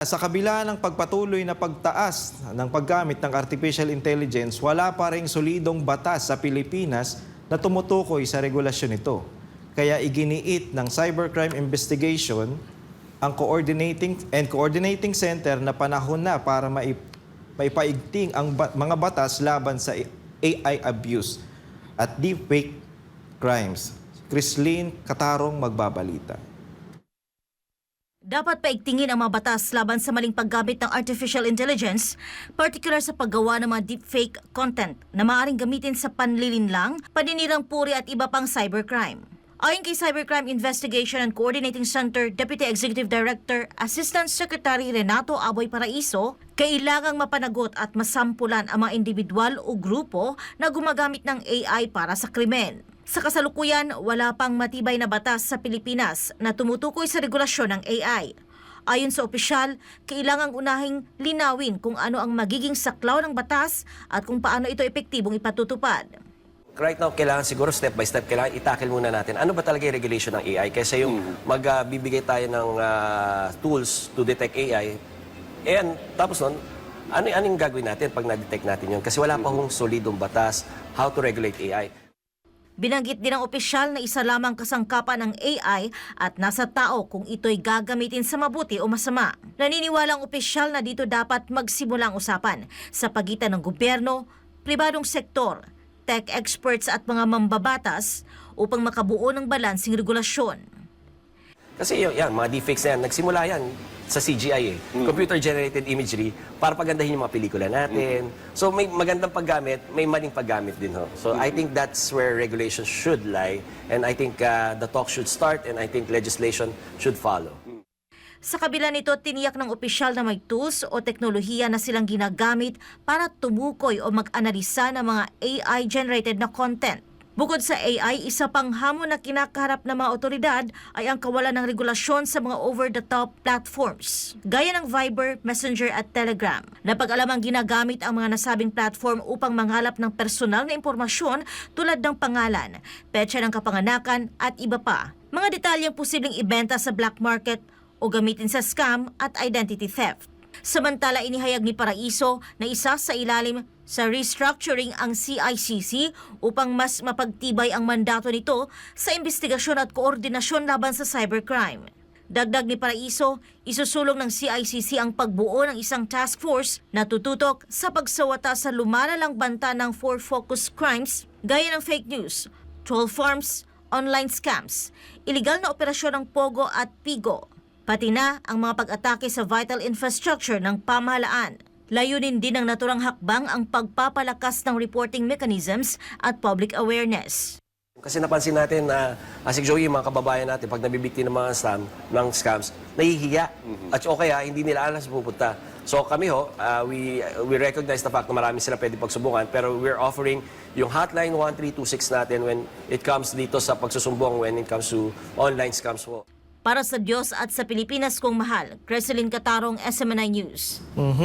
Sa kabila ng pagpatuloy na pagtaas ng paggamit ng artificial intelligence, wala pa ring solidong batas sa Pilipinas na tumutukoy sa regulasyon nito. Kaya iginiit ng Cybercrime Investigation ang coordinating and coordinating center na panahon na para maip, maipaigting ang ba- mga batas laban sa AI abuse at deepfake crimes. Chrislyn Katarong magbabalita. Dapat paigtingin ang mga batas laban sa maling paggamit ng artificial intelligence, particular sa paggawa ng mga deepfake content na maaaring gamitin sa panlilinlang, paninirang puri at iba pang cybercrime. Ayon kay Cybercrime Investigation and Coordinating Center Deputy Executive Director Assistant Secretary Renato Aboy Paraiso, kailangang mapanagot at masampulan ang mga individual o grupo na gumagamit ng AI para sa krimen. Sa kasalukuyan, wala pang matibay na batas sa Pilipinas na tumutukoy sa regulasyon ng AI. Ayon sa opisyal, kailangang unahing linawin kung ano ang magiging saklaw ng batas at kung paano ito epektibong ipatutupad. Right now, kailangan siguro step by step, kailangan itakil muna natin ano ba talaga yung regulation ng AI kaysa yung magbibigay tayo ng ah, tools to detect AI. And tapos nun, ano, anong gagawin natin pag na-detect natin yun? Kasi wala pa hong solidong batas how to regulate AI. Binanggit din ng opisyal na isa lamang kasangkapan ng AI at nasa tao kung ito'y gagamitin sa mabuti o masama. Naniniwala ang opisyal na dito dapat magsimula ang usapan sa pagitan ng gobyerno, pribadong sektor, tech experts at mga mambabatas upang makabuo ng balansing regulasyon. Kasi yun, yan, mga deepfakes na yan, nagsimula yan sa CGI eh. Computer-generated imagery para pagandahin yung mga pelikula natin. So may magandang paggamit, may maling paggamit din ho. So I think that's where regulation should lie. And I think uh, the talk should start and I think legislation should follow. Sa kabila nito, tiniyak ng opisyal na may tools o teknolohiya na silang ginagamit para tumukoy o mag-analisa ng mga AI-generated na content. Bukod sa AI, isa pang hamon na kinakaharap ng mga otoridad ay ang kawalan ng regulasyon sa mga over-the-top platforms, gaya ng Viber, Messenger at Telegram. Napag-alamang ginagamit ang mga nasabing platform upang manghalap ng personal na impormasyon tulad ng pangalan, petsa ng kapanganakan at iba pa. Mga detalyeng posibleng ibenta sa black market o gamitin sa scam at identity theft. Samantala, inihayag ni Paraiso na isa sa ilalim sa restructuring ang CICC upang mas mapagtibay ang mandato nito sa investigasyon at koordinasyon laban sa cybercrime. Dagdag ni Paraiso, isusulong ng CICC ang pagbuo ng isang task force na tututok sa pagsawata sa lumalalang banta ng four focus crimes gaya ng fake news, troll farms, online scams, iligal na operasyon ng Pogo at Pigo, pati na ang mga pag-atake sa vital infrastructure ng pamahalaan. Layunin din ng naturang hakbang ang pagpapalakas ng reporting mechanisms at public awareness. Kasi napansin natin na, uh, si Joey, mga kababayan natin, pag nabibigti ng mga scam, ng scams, nahihiya. At o kaya, hindi nila alam sa pupunta. So kami ho, uh, we, we recognize the fact na marami sila pwede pagsubukan, pero we're offering yung hotline 1326 natin when it comes dito sa pagsusumbong, when it comes to online scams ho. Para sa Diyos at sa Pilipinas kong mahal, Creseline Katarong, SMNI News.